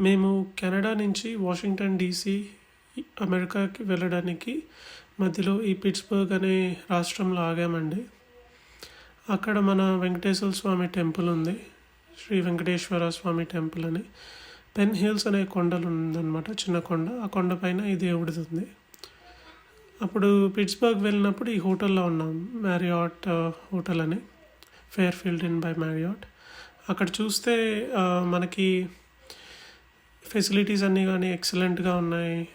మేము కెనడా నుంచి Washington DC అమెరికాకి వెళ్ళడానికి మధ్యలో ఈ పిట్స్బర్గ్ అనే రాష్ట్రంలో ఆగామండి. అక్కడ మన వెంకటేశ్వర స్వామి టెంపుల్ ఉంది. శ్రీ వెంకటేశ్వర స్వామి టెంపుల్ అని. పెన్ హిల్స్ అనే కొండలు ఉందన్నమాట చిన్న కొండ. ఆ కొండ పైన ఈ దేవుడిది ఉంది. అప్పుడు పిట్స్బర్గ్ వెళ్ళినప్పుడు ఈ హోటల్లో ఉన్నాం మ్యారియాట్ హోటల్ అని. Fairfield Inn by Marriott. అక్కడ చూస్తే మనకి ఫెసిలిటీస్ అన్నీ కానీ ఎక్సలెంట్గా ఉన్నాయి.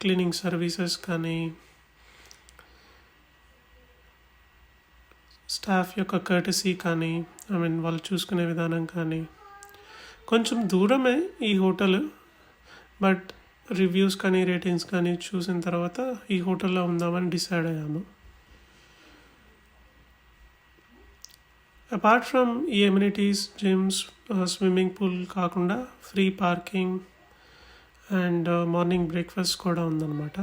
క్లీనింగ్ సర్వీసెస్ కానీ స్టాఫ్ యొక్క కర్టసీ కానీ ఐ మీన్ వాళ్ళు చూసుకునే విధానం కానీ. కొంచెం దూరమే ఈ హోటల్ బట్ రివ్యూస్ కానీ రేటింగ్స్ కానీ చూసిన తర్వాత ఈ హోటల్లో ఉందామని డిసైడ్ అయ్యాము. అపార్ట్ ఫ్రమ్ ఈ ఎమ్యూనిటీస్ జిమ్స్ స్విమ్మింగ్ పూల్ కాకుండా free parking and uh, morning breakfast కూడా ఉందన్నమాట.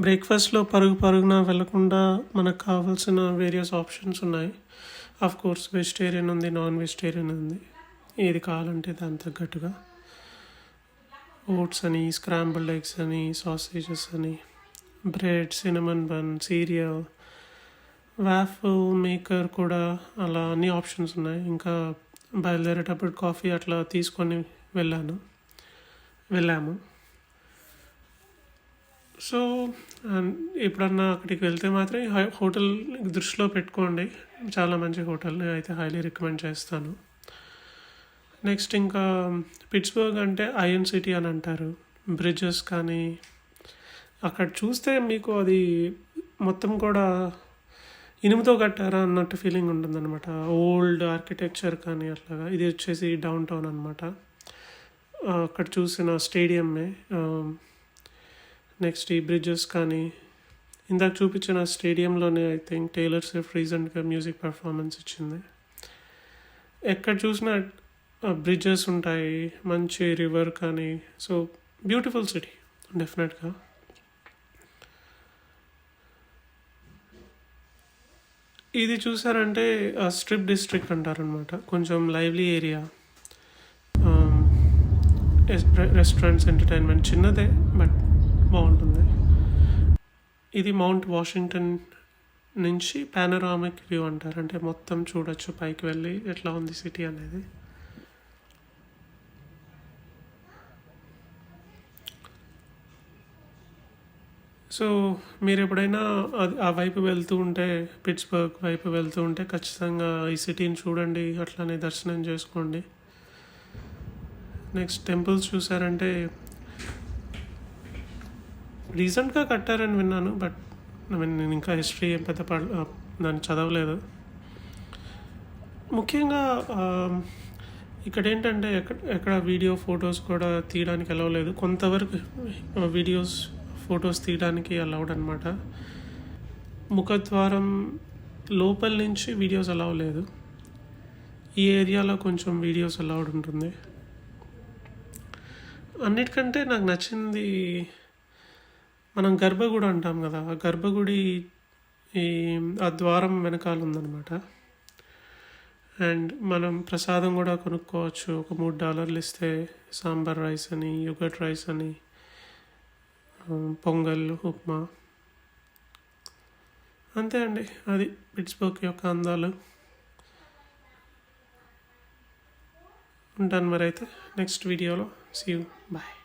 బ్రేక్ఫాస్ట్లో పరుగు పరుగున వెళ్ళకుండా మనకు కావాల్సిన వేరియస్ ఆప్షన్స్ ఉన్నాయి. ఆఫ్ కోర్స్ వెజిటేరియన్ ఉంది నాన్ వెజిటేరియన్ ఉంది. ఏది కావాలంటే దాని తగ్గట్టుగా. ఓట్స్ అని స్క్రాంబుల్డ్ ఎగ్స్ అని సాసేజెస్ అని bread cinnamon bun cereal waffle maker కూడా అలా అన్ని ఆప్షన్స్ ఉన్నాయి. ఇంకా బయలుదేరేటప్పుడు కాఫీ అట్లా తీసుకొని వెళ్ళాను. వెళ్ళాము. సో ఎప్పుడన్నా అక్కడికి వెళ్తే మాత్రం హై- హోటల్ దృష్టిలో పెట్టుకోండి. చాలా మంచి హోటల్ అయితే హైలీ రికమెండ్ చేస్తాను. నెక్స్ట్ ఇంకా పిట్స్బర్గ్ అంటే ఐఎన్ సిటీ అని అంటారు. బ్రిడ్జెస్ కానీ అక్కడ చూస్తే మీకు అది మొత్తం కూడా ఇనుముతో కట్టారా అన్నట్టు ఫీలింగ్ ఉంటుందన్నమాట. ఓల్డ్ ఆర్కిటెక్చర్ కానీ అట్లాగా. ఇది వచ్చేసి డౌన్ టౌన్ అనమాట అక్కడ చూసిన స్టేడియమే నెక్స్ట్ ఈ బ్రిడ్జెస్ కానీ ఇందాక చూపించిన స్టేడియంలోనే ఐ థింక్ టైలర్ స్విఫ్ట్ రీసెంట్గా మ్యూజిక్ పెర్ఫార్మెన్స్ ఇచ్చింది. ఎక్కడ చూసినా బ్రిడ్జెస్ ఉంటాయి మంచి రివర్ కానీ సో బ్యూటిఫుల్ సిటీ డెఫినెట్గా. ఇది చూసారంటే స్ట్రిప్ డిస్ట్రిక్ట్ అంటారనమాట కొంచెం లైవ్లీ ఏరియా. రెస్టారెంట్స్ ఎంటర్టైన్మెంట్ చిన్నదే బట్ బాగుంటుంది. ఇది మౌంట్ వాషింగ్టన్ నుంచి పానరామిక్ వ్యూ అంటారు. అంటే మొత్తం చూడొచ్చు పైకి వెళ్ళి ఎట్లా ఉంది సిటీ అనేది. సో మీరు ఎప్పుడైనా ఆ వైపు వెళ్తూ ఉంటే పిట్స్బర్గ్ వైపు వెళ్తూ ఉంటే ఖచ్చితంగా ఈ సిటీని చూడండి అట్లానే దర్శనం చేసుకోండి. నెక్స్ట్ టెంపుల్స్ చూసారంటే రీసెంట్గా కట్టారని విన్నాను బట్ ఐ మీన్ నేను ఇంకా హిస్టరీ ఏం పెద్ద దాన్ని చదవలేదు. ముఖ్యంగా ఇక్కడ ఏంటంటే ఎక్కడ ఎక్కడ వీడియో ఫొటోస్ కూడా తీయడానికి అలవ్ లేదు. కొంతవరకు వీడియోస్ ఫొటోస్ తీయడానికి అలౌడ్ అనమాట ముఖద్వారం లోపల నుంచి వీడియోస్ అలవ్ లేదు. ఈ ఏరియాలో కొంచెం వీడియోస్ అలౌడ్ ఉంటుంది. అన్నిటికంటే నాకు నచ్చింది మనం గర్భగుడి అంటాం కదా ఆ గర్భగుడి ఈ ఆ ద్వారం వెనకాల ఉందన్నమాట. అండ్ మనం ప్రసాదం కూడా కొనుక్కోవచ్చు. ఒక మూడు డాలర్లు ఇస్తే సాంబార్ రైస్ అని యుగట్ రైస్ అని పొంగల్ ఉప్మా. అంతే అండి. అది పిట్స్బర్గ్ యొక్క అందాలు. ఉంటాను మరి అయితే నెక్స్ట్ వీడియోలో. See you. Bye.